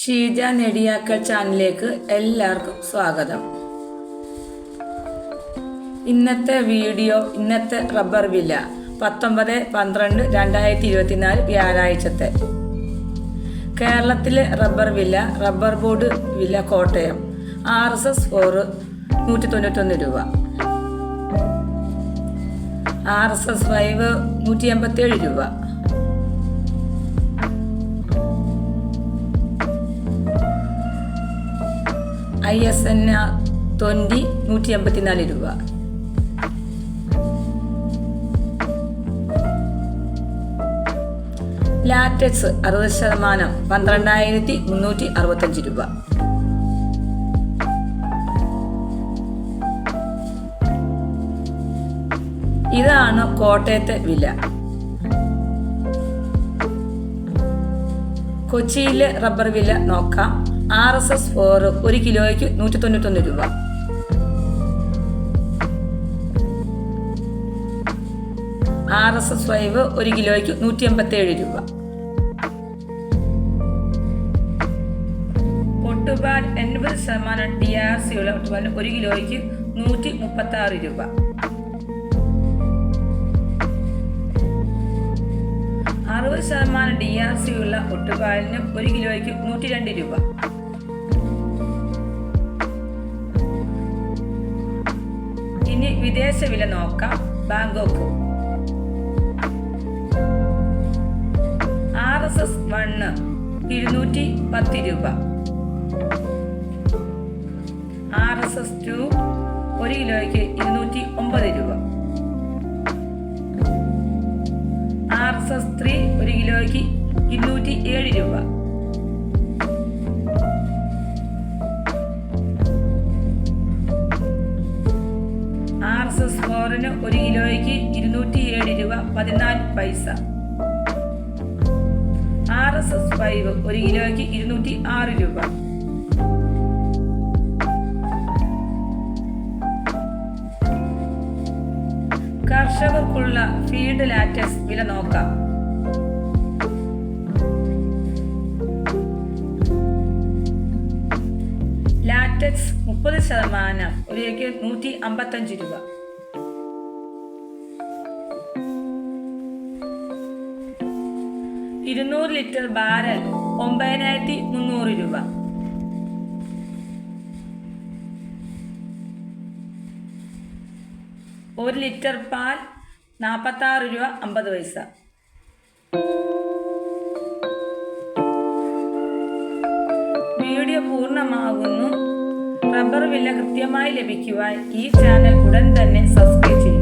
ഷീജ നെടിയാക്കൽ ചാനലിലേക്ക് എല്ലാവർക്കും സ്വാഗതം. ഇന്നത്തെ വീഡിയോ ഇന്നത്തെ റബ്ബർ വില പത്തൊമ്പത് പന്ത്രണ്ട് രണ്ടായിരത്തി ഇരുപത്തിനാല് വ്യാഴാഴ്ചത്തെ. കേരളത്തിലെ റബ്ബർ വില റബ്ബർ ബോർഡ് വില Kottayam R S S four നൂറ്റി തൊണ്ണൂറ്റൊന്ന് രൂപ. ആർ എസ് എസ് ഫൈവ് നൂറ്റി എൺപത്തേഴ് രൂപ. ഐ എസ് എൻ ട്വന്റി നൂറ്റി എൺപത്തിനാല് രൂപ. ലാറ്റക്സ് അറുപത് ശതമാനം പന്ത്രണ്ടായിരത്തി മുന്നൂറ്റി അറുപത്തഞ്ച് രൂപ. ഇതാണ് കോട്ടയത്തെ വില. കൊച്ചിയിലെ റബ്ബർ വില നോക്കാം. ആർ എസ് എസ് ഫോർ ഒരു കിലോയ്ക്ക് നൂറ്റി തൊണ്ണൂറ്റൊന്ന് രൂപ. ആർ എസ് എസ് ഫൈവ് ഒരു കിലോയ്ക്ക് നൂറ്റി എൺപത്തേഴ് രൂപ. ഒട്ടുപാൽ എൺപത് ശതമാനം ഡി ആർ സി ഉള്ള ഒട്ടുപാലിന് ഒരു കിലോയ്ക്ക് നൂറ്റി മുപ്പത്തി ആറ് രൂപ. അറുപത് ശതമാനം ഡി ആർ സി ഉള്ള ഒട്ടുപാലിന് ഒരു കിലോയ്ക്ക് നൂറ്റി രണ്ട് രൂപ. ഇനി വിദേശ വില നോക്കാം. Bangkok. R S S one ഇരുന്നൂറ്റി പത്ത് രൂപ. ആർ എസ് എസ് ടു ഒരു കിലോയ്ക്ക് ഇരുന്നൂറ്റി ഒമ്പത് രൂപ. ആർ എസ് എസ് ത്രീ ഒരു കിലോയ്ക്ക് ഇരുന്നൂറ്റി ഏഴ് രൂപ. ആർ എസ് എസ് ഫോറിന് ഒരു കിലോയ്ക്ക് ഇരുന്നൂറ്റി ഏഴ് രൂപ പതിനാല് പൈസ. ആർ എസ് എസ് ഫൈവ് ഒരു കിലോയ്ക്ക് ഇരുന്നൂറ്റി ആറ് രൂപ. കർഷകർക്കുള്ള ഫീൽഡ് ലാറ്റസ് വില നോക്കാം. ലാറ്റക്സ് മുപ്പത് ശതമാനം. ഇവയ്ക്ക് നൂറ്റി അമ്പത്തഞ്ച് രൂപ. ഇരുന്നൂറ് ലിറ്റർ ബാരൽ ഒമ്പതിനായിരത്തി മുന്നൂറ് രൂപ. ഒരു ലിറ്റർ പാൽ നാൽപ്പത്താറ് രൂപ അമ്പത് പൈസ. വീഡിയോ പൂർണമാകുന്നു. റബ്ബർ വില കൃത്യമായി ലഭിക്കുവാൻ ഈ ചാനൽ ഉടൻ തന്നെ സബ്സ്ക്രൈബ് ചെയ്യും.